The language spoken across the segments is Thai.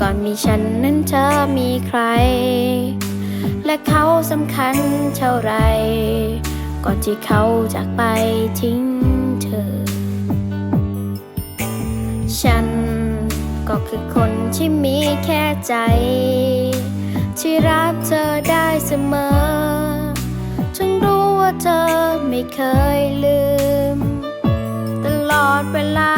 ก่อนมีฉันนั้นเธอมีใคร และเขาสำคัญเท่าไร ก่อนที่เขาจากไปทิ้งเธอ ฉันก็คือคนที่มีแค่ใจ ที่รักเธอได้เสมอถึงรู้ว่าเธอไม่เคยลืม ตลอดเวลา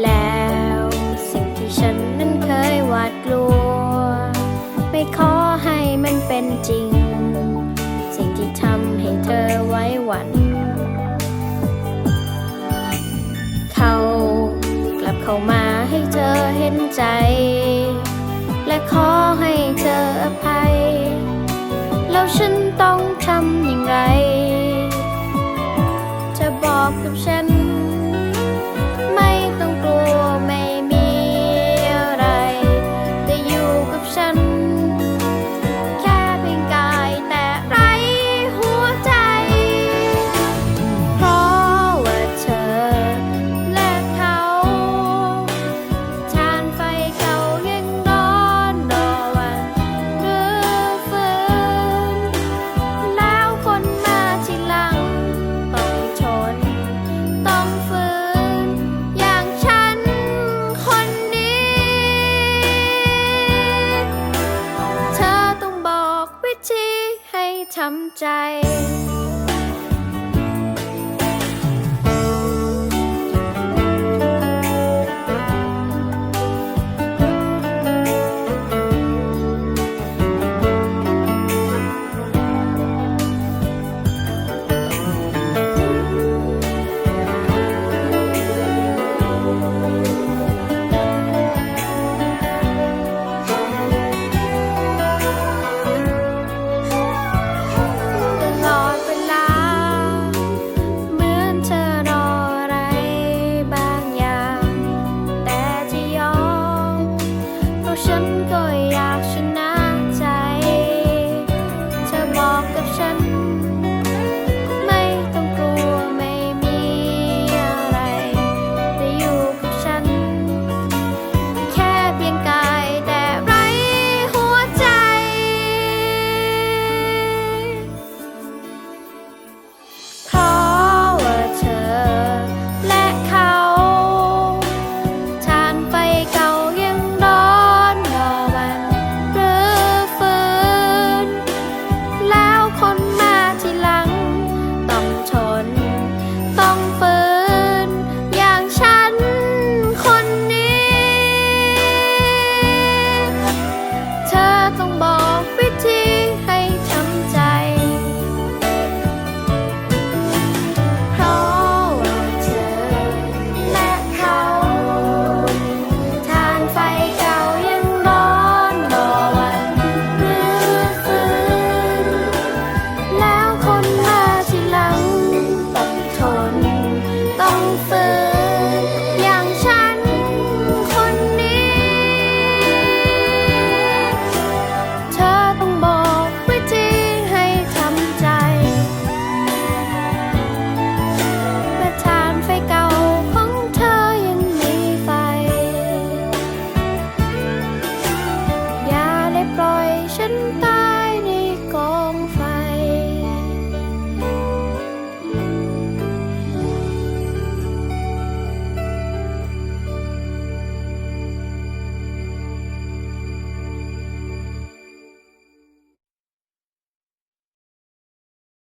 แล้วสิ่งที่ฉันนั้นเคยหวาดกลัว ไม่ขอให้มันเป็นจริง สิ่งที่ทำให้เธอไว้หวั่นเขากลับเข้ามาให้เธอเห็นใจ และขอให้เธออภัย แล้วฉันต้องทำอย่างไร จะบอกกับฉัน